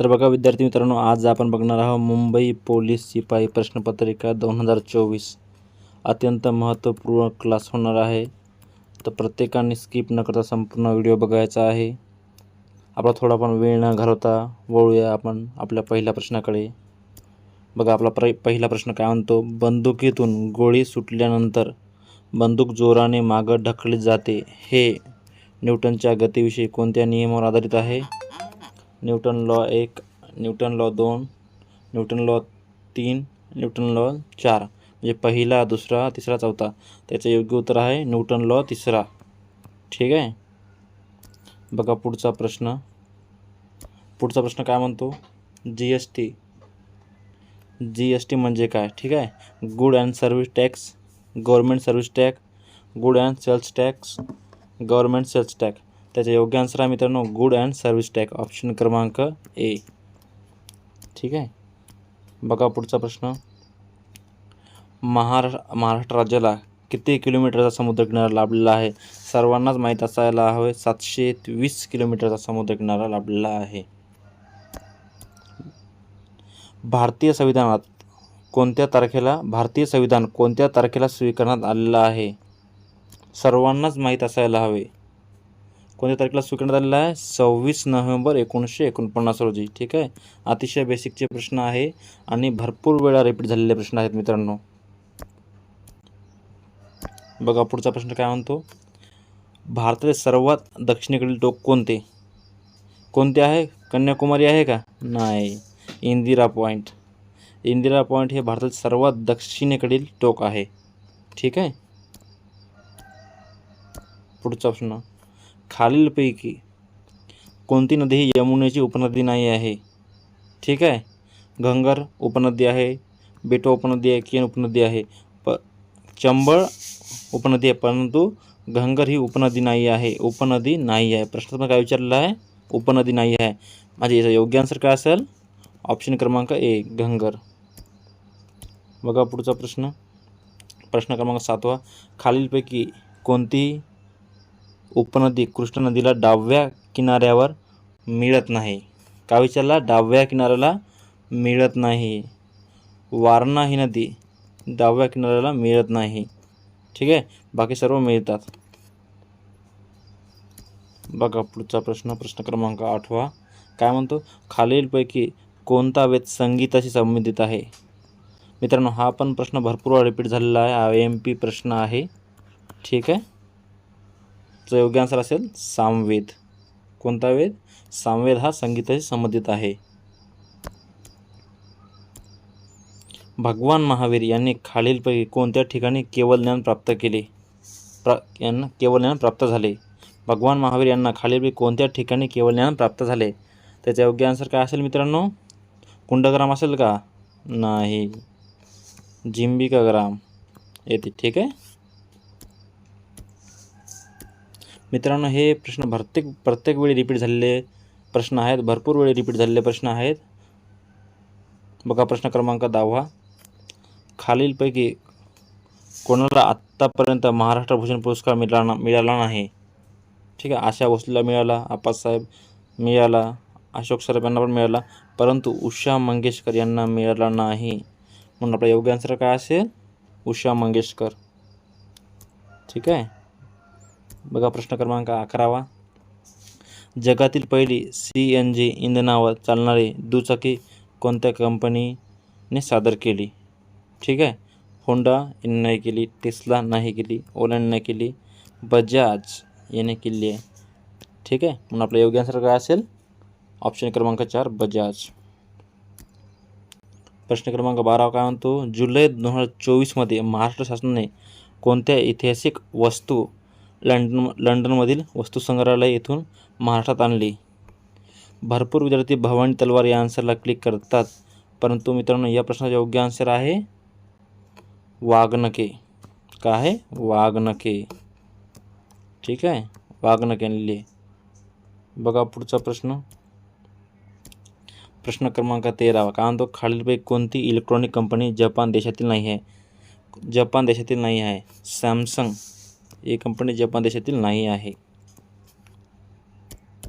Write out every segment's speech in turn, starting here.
तर बघा विद्यार्थी मित्रांनो आज आपण बघणार आहोत मुंबई पोलीस शिपाई प्रश्नपत्रिका दोन हजार चोवीस. अत्यंत महत्त्वपूर्ण क्लास होणार आहे. तर प्रत्येकाने स्किप न करता संपूर्ण व्हिडिओ बघायचा आहे. आपला थोडा पण वेळ न घालवता वळूया आपण आपल्या पहिल्या प्रश्नाकडे. बघा आपला प्र पहिला प्रश्न काय म्हणतो? बंदुकीतून गोळी सुटल्यानंतर बंदूक जोराने मागं ढकलली जाते. हे न्यूटनच्या गतीविषयी कोणत्या नियमावर आधारित आहे? न्यूटन लॉ एक न्यूटन लॉ दोन न्यूटन लॉ तीन न्यूटन लॉ चार. म्हणजे पहिला दुसरा तिसरा चौथा. त्याचं योग्य उत्तर आहे न्यूटन लॉ तिसरा. ठीक आहे? बघा पुढचा प्रश्न. पुढचा प्रश्न काय म्हणतो? G S T. G S T म्हणजे काय? ठीक आहे? Good and service tax government service tax good and sales tax government sales tax त्याचा योग्य आन्सर आहे मित्रांनो good and service tax option क्रमांक ए ठीक आहे? बघा पुढचा प्रश्न. महाराष्ट्र महाराष्ट्र राज्याला किती किलोमीटरचा समुद्रकिनारा लाभलेला आहे? सर्वांनाच माहीत असायला हवे सातशे वीस किलोमीटरचा समुद्रकिनारा लाभलेला आहे. भारतीय संविधानात कोणत्या तारखेला भारतीय संविधान कोणत्या तारखेला स्वीकारण्यात आलेलं आहे? सर्वांनाच माहीत असायला हवे. कोणत्या तारखेला स्वीकारण्यात आलेला आहे? सव्वीस नोव्हेंबर एकोणीसशे एकोणपन्नास रोजी ठीक आहे? अतिशय बेसिकचे प्रश्न आहे आणि भरपूर वेळा रिपीट झालेले प्रश्न आहेत मित्रांनो. बघा पुढचा प्रश्न काय म्हणतो? भारताचे सर्वात दक्षिणेकडील टोक कोणते? कोणते आहे? कन्याकुमारी आहे का? नाही. इंदिरा पॉईंट इंदिरा पॉईंट हे भारतातील सर्वात दक्षिणेकडील टोक आहे ठीक आहे? पुढचा प्रश्न. खालीलपैकी कोणती नदी ही यमुनेची उपनदी नाही आहे? ठीक आहे. घंगर उपनदी आहे बेटो उपनदी आहे केन उपनदी आहे प चंबळ उपनदी आहे परंतु घंगर ही उपनदी नाही आहे. उपनदी नाही आहे. प्रश्न काय विचारलेला आहे? उपनदी नाही आहे. म्हणजे याचा योग्य आन्सर काय असेल? ऑप्शन क्रमांक ए घंगर बघा पुढचा प्रश्न. प्रश्न क्रमांक सातवा. खालीलपैकी कोणतीही उपनदी कृष्ण नदीला डाव्या किनाऱ्यावर मिळत नाही. काविचारला डाव्या किनाऱ्याला मिळत नाही. वारणा ही नदी डाव्या किनाऱ्याला मिळत नाही. ठीक आहे? बाकी सर्व मिळतात. बघा पुढचा प्रश्न प्रश्न क्रमांक आठवा. काय म्हणतो? खालीलपैकी कोणता वेद संगीताशी संबंधित आहे? मित्रांनो हा पण प्रश्न भरपूर रिपीट झालेला आहे. हा एम पी प्रश्न आहे. ठीक आहे? योग्य आन्सर असेल सामवेद. कोणता वेद? सामवेद हा संगीताशी संबंधित आहे. भगवान महावीर यांनी खालीलपैकी कोणत्या ठिकाणी केवळ ज्ञान प्राप्त केले? प्रा यांना केवळ ज्ञान प्राप्त झाले. भगवान महावीर यांना खालीलपैकी कोणत्या ठिकाणी केवळ ज्ञान प्राप्त झाले? त्याचा योग्य आन्सर काय असेल मित्रांनो? कुंडग्राम असेल का? नाही. जिंबिका ग्राम. येते. ठीक आहे? मित्रांनो हे प्रश्न प्रत्येक प्रत्येक वेळी रिपीट झालेले प्रश्न आहेत. भरपूर वेळी रिपीट झालेले प्रश्न आहेत. बघा प्रश्न क्रमांक दहावा. खालीलपैकी कोणाला आत्तापर्यंत महाराष्ट्र भूषण पुरस्कार मिळाला मिळाला नाही? ठीक आहे आशा भोसलेला मिळाला आप्पासाहेब मिळाला अशोक सराफ यांना पण मिळाला परंतु उषा मंगेशकर यांना मिळाला नाही. म्हणून आपला योग्य आन्सर काय असेल? उषा मंगेशकर. ठीक आहे? बघा प्रश्न क्रमांक अकरावा. जगातील पहिली सी एन जी इंधनावर चालणारी दुचाकी कोणत्या कंपनीने सादर केली? ठीक आहे. होंडा यांनी नाही केली टेस्ला नाही केली ओलाने नाही केली बजाज याने केली आहे. ठीक आहे. म्हणून आपलं योग्य आन्सर काय असेल? ऑप्शन क्रमांक चार बजाज. प्रश्न क्रमांक बारा काय म्हणतो? जुलै दोन हजार चोवीसमध्ये महाराष्ट्र शासनाने कोणत्या ऐतिहासिक वस्तू लंडन लंडनमधील वस्तुसंग्रहालय येथून महाराष्ट्रात आणली. भरपूर विद्यार्थी भवानी तलवार या आन्सरला क्लिक करतात. परंतु मित्रांनो या प्रश्नाचा योग्य आन्सर आहे वाघनके काय आहे? वाघनके ठीक आहे? वाघनके आणलेली आहे. बघा पुढचा प्रश्न. प्रश्न क्रमांक तेरावा. कारण म्हणतो? खालीलपैकी कोणती इलेक्ट्रॉनिक कंपनी जपान देशातील नाही आहे? जपान देशातील नाही आहे. सॅमसंग. ही कंपनी जपान देशातील नाही आहे.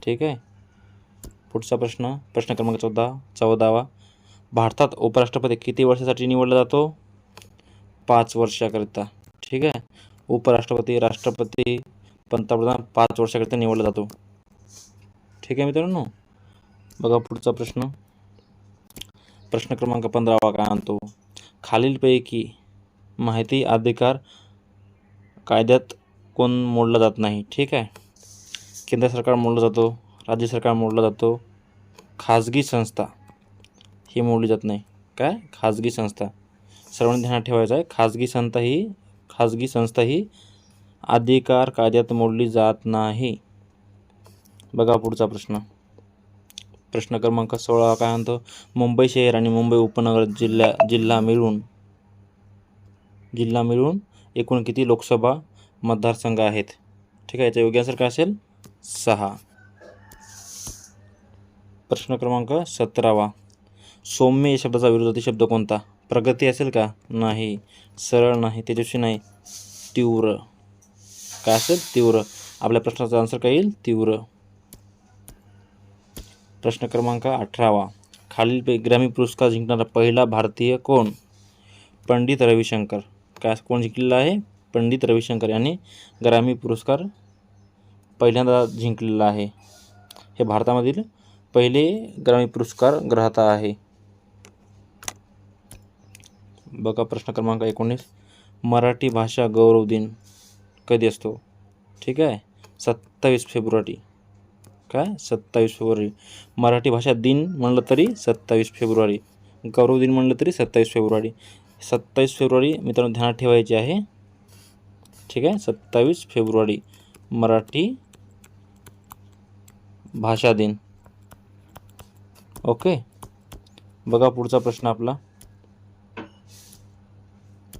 ठीक आहे? पुढचा प्रश्न प्रश्न क्रमांक चौदा चौदावा. भारतात उपराष्ट्रपती किती वर्षासाठी निवडला जातो? पाच वर्षाकरिता. ठीक आहे? उपराष्ट्रपती राष्ट्रपती पंतप्रधान पाच वर्षाकरिता निवडला जातो. ठीक आहे मित्रांनो? बघा पुढचा प्रश्न. प्रश्न क्रमांक पंधरावा काय आणतो? खालीलपैकी माहिती अधिकार कायद्यात कोण मोडला जात नाही ठीक आहे? केंद्र सरकार मोडला जातो राज्य सरकार मोडला जातो खाजगी संस्था ही मोडली जात नाही. काय? खाजगी संस्था. सर्वांनी ध्यानात ठेवायचं आहे खाजगी संस्था ही खाजगी संस्था ही अधिकार कायद्यात मोडली जात नाही. बघा पुढचा प्रश्न. प्रश्न क्रमांक सोळा काय म्हणतो? मुंबई शहर आणि मुंबई उपनगर जिल्हा जिल्हा मिळून जिल्हा मिळून एकूण किती लोकसभा मतदारसंघ आहेत. ठीक आहे याचा योग्य आन्सर काय असेल? सहा. प्रश्न क्रमांक सतरावा. सौम्य या शब्दाचा विरोधी शब्द कोणता? प्रगती असेल का? नाही. सरळ नाही. तेजस्वी नाही. तीव्र. काय असेल? तीव्र. आपल्या प्रश्नाचा आन्सर काय येईल? तीव्र. प्रश्न क्रमांक अठरावा. खालील ग्रॅमी पुरस्कार जिंकणारा पहिला भारतीय कोण? पंडित रविशंकर. काय कोण जिंकलेला आहे? पंडित रविशंकर यांनी ग्रामी पुरस्कार पहिल्यांदा जिंकलेला आहे. हे भारतामधील पहिले ग्रामी पुरस्कार ग्रहता आहे. बघा प्रश्न क्रमांक एकोणीस. मराठी भाषा गौरव दिन कधी असतो? ठीक आहे. सत्तावीस फेब्रुवारी. काय? सत्तावीस फेब्रुवारी. मराठी भाषा दिन म्हणलं तरी सत्तावीस फेब्रुवारी. गौरव दिन म्हणलं तरी सत्तावीस फेब्रुवारी. सत्तावीस फेब्रुवारी मित्रांनो ध्यानात ठेवायची आहे. ठीक आहे? सत्तावीस फेब्रुवारी मराठी भाषा दिन. ओके? बघा पुढचा प्रश्न आपला.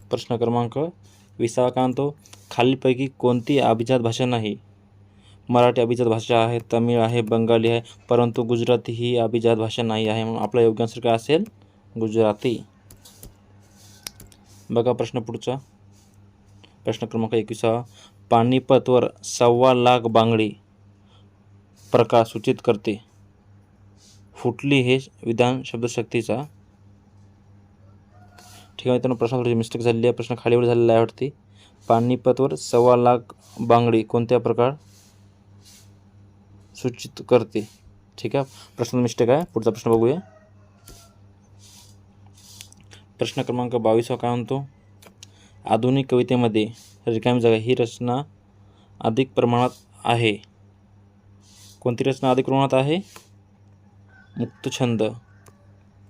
प्रश्न क्रमांक विसावा का म्हणतो खालीलपैकी कोणती अभिजात भाषा नाही? मराठी अभिजात भाषा आहे तमिळ आहे बंगाली आहे परंतु गुजराती ही अभिजात भाषा नाही आहे म्हणून आपला योग्य आन्सर काय असेल? गुजराती. बघा प्रश्न पुढचा. प्रश्न क्रमांक एकविसावा पानिपतवर सव्वा लाख बांगडी प्रकार सूचित करते. फुटली हे विधान शब्दशक्तीचा. ठीक आहे मित्रांनो प्रश्न थोडी मिस्टेक झालेली आहे. प्रश्न खालीवर झालेला आहे वाटते पानिपतवर सव्वा लाख बांगडी कोणत्या प्रकार सूचित करते? ठीक आहे. प्रश्न मिस्टेक आहे. पुढचा प्रश्न बघूया. प्रश्न क्रमांक बावीसवा काय म्हणतो? आधुनिक कवितेमध्ये रिकामी जागा ही रचना अधिक प्रमाणात आहे. कोणती रचना अधिक प्रमाणात आहे? मुक्तछंद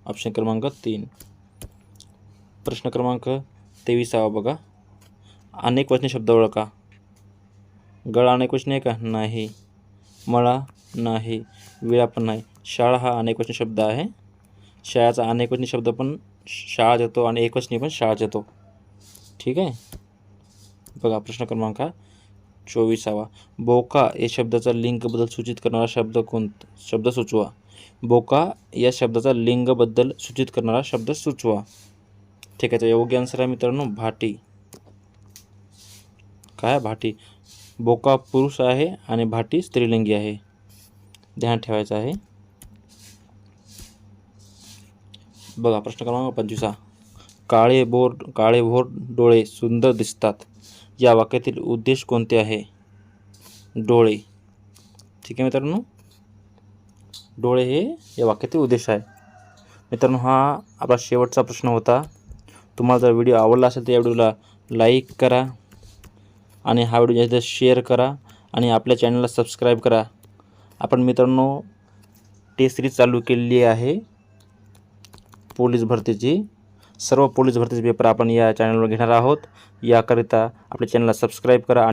ऑप्शन क्रमांक तीन. प्रश्न क्रमांक तेविसावा बघा. अनेक वचने शब्द ओळखा. गळा अनेक वचने आहे का? नाही. मळा? नाही. विळा पण नाही. शाळा हा अनेक वचने शब्द आहे. शाळाचा अनेक वचने शब्द पण शाळा येतो आणि एकवचनी पण शाळा येतो ठीक आहे? बघा प्रश्न क्रमांक चोवीसावा. बोका या शब्दाचा लिंगबद्दल सूचित करणारा शब्द कोणता? शब्द सुचवा. बोका या शब्दाचा लिंगबद्दल सूचित करणारा शब्द सुचवा. ठीक आहे तर योग्य आन्सर आहे मित्रांनो भाटी. काय? भाटी. बोका पुरुष आहे आणि भाटी स्त्रीलिंगी आहे. ध्यान ठेवायचं आहे. बघा प्रश्न क्रमांक पंचवीसा काळे बोर काळे भोर डोळे सुंदर दिसतात. या वाक्यातील उद्देश कोणते आहे? डोळे. ठीक आहे मित्रांनो? डोळे हे या वाक्यातील उद्देश आहे. मित्रांनो हा आपला शेवटचा प्रश्न होता. तुम्हाला जर व्हिडिओ आवडला असेल तर या व्हिडिओला लाईक करा आणि हा व्हिडिओ जास्तीत जास्त शेअर करा आणि आपल्या चॅनलला सबस्क्राईब करा. आपण मित्रांनो टेस्ट सिरीज चालू केलेली आहे. पोलीस भरतीची. सर्व पोलीस भरतीचे पेपर आपण या चॅनलवर घेणार आहोत. याकरिता आपल्या चॅनलला सबस्क्राईब करा